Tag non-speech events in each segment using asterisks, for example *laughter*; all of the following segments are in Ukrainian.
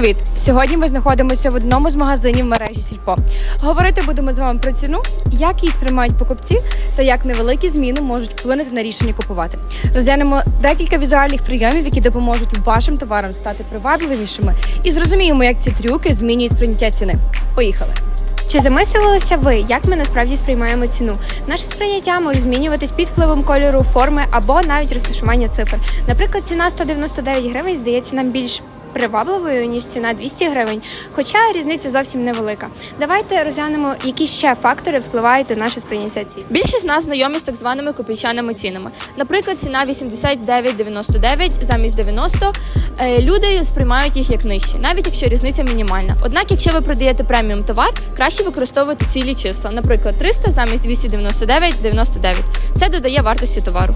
привіт! Сьогодні ми знаходимося в одному з магазинів мережі Сільпо. Говорити будемо з вами про ціну, як її сприймають покупці та як невеликі зміни можуть вплинути на рішення купувати. Розглянемо декілька візуальних прийомів, які допоможуть вашим товарам стати привабливішими, і зрозуміємо, як ці трюки змінюють сприйняття ціни. Поїхали! Чи замислювалися ви, як ми насправді сприймаємо ціну? Наше сприйняття може змінюватись під впливом кольору, форми або навіть розташування цифр. Наприклад, ціна 199 гривень здається нам більш привабливою ніж ціна 200 гривень, хоча різниця зовсім невелика. Давайте розглянемо, які ще фактори впливають на наше сприйняття цін. Більшість з нас знайомі з так званими копійчаними цінами. Наприклад, ціна 89,99 замість 90. Е, Люди сприймають їх як нижчі, навіть якщо різниця мінімальна. Однак, якщо ви продаєте преміум товар, краще використовувати цілі числа, наприклад, 300 замість 299,99. Це додає вартості товару.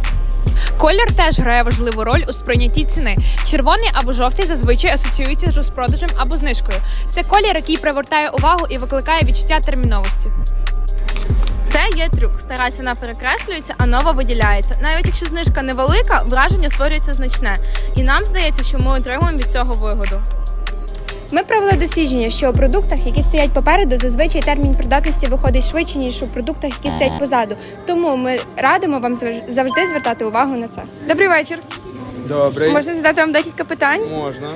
Колір теж грає важливу роль у сприйнятті ціни. Червоний або жовтий зазвичай асоціюється з розпродажем або знижкою. Це колір, який привертає увагу і викликає відчуття терміновості. Це є трюк. Стара ціна перекреслюється, а нова виділяється. Навіть якщо знижка невелика, враження створюється значне. І нам здається, що ми отримуємо від цього вигоду. Ми провели дослідження, що у продуктах, які стоять попереду, зазвичай термін придатності виходить швидше, ніж у продуктах, які стоять позаду. Тому ми радимо вам завж- завжди звертати увагу на це. Добрий вечір. Добрий. Можна задати вам декілька питань? Можна.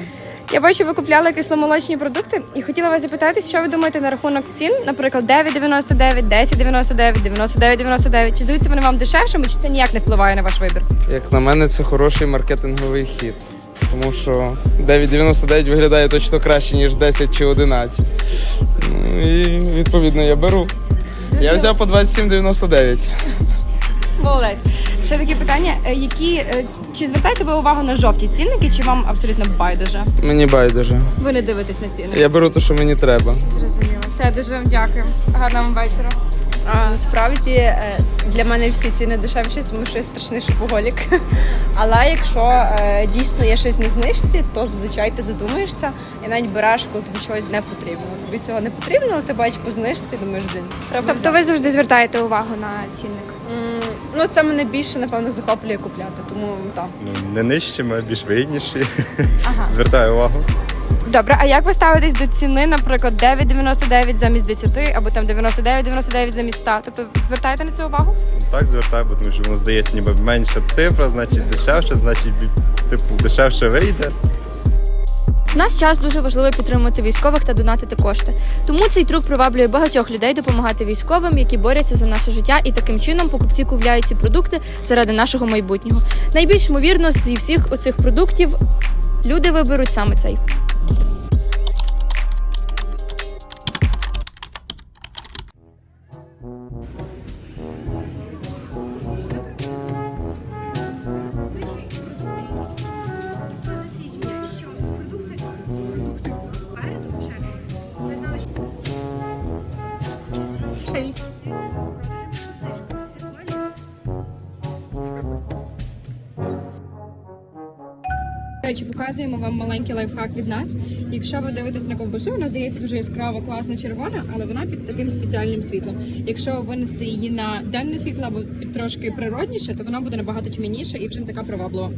Я бачу, ви купляли кисломолочні продукти і хотіла вас запитати, що ви думаєте на рахунок цін, наприклад, 9,99, 10,99, 99,99. Чи здаються вони вам дешевшими, чи це ніяк не впливає на ваш вибір? Як на мене, це хороший маркетинговий хід. Тому що 9,99 виглядає точно краще, ніж 10 чи 11. Ну і відповідно я беру. Я взяв по 27,99. Молодець. Ще такі питання: Е, які е, чи звертаєте ви увагу на жовті цінники, чи вам абсолютно байдуже? Мені байдуже. Ви не дивитесь на ціни? Я беру те, що мені треба. Зрозуміло. Все дуже вам дякую. Гарного вам вечора. А, Насправді е, для мене всі ціни дешевші, тому що я страшний шопоголік. *laughs* Але якщо е, дійсно є щось на знижці, то зазвичай ти задумаєшся і навіть береш, коли тобі чогось не потрібно. Тобі цього не потрібно, але ти бачиш по знижці і думаєш, блін, треба. Тобто взяти. ви завжди звертаєте увагу на цінник. М, Ну це мене більше напевно захоплює купляти, тому так. Ну, не нижчими, а більш вигідніші. *laughs* Звертаю увагу. Добре, а як ви ставитесь до ціни, наприклад, 9,99 замість 10 або там 99,99 замість 100? Тобто звертаєте на це увагу? Так звертаю, бо тому що воно здається ніби менша цифра, значить дешевше, значить типу дешевше вийде. В наш час дуже важливо підтримувати військових та донатити кошти. Тому цей трюк приваблює багатьох людей допомагати військовим, які борються за наше життя, і таким чином покупці купляють ці продукти заради нашого майбутнього. Найбільш ймовірно, зі всіх оцих продуктів люди виберуть саме цей. Речі, показуємо вам маленький лайфхак від нас. Якщо ви дивитесь на ковбасу, вона здається дуже яскрава, класна червона, але вона під таким спеціальним світлом. Якщо винести її на денне світло або трошки природніше, то вона буде набагато тьмяніша і вже така приваблива.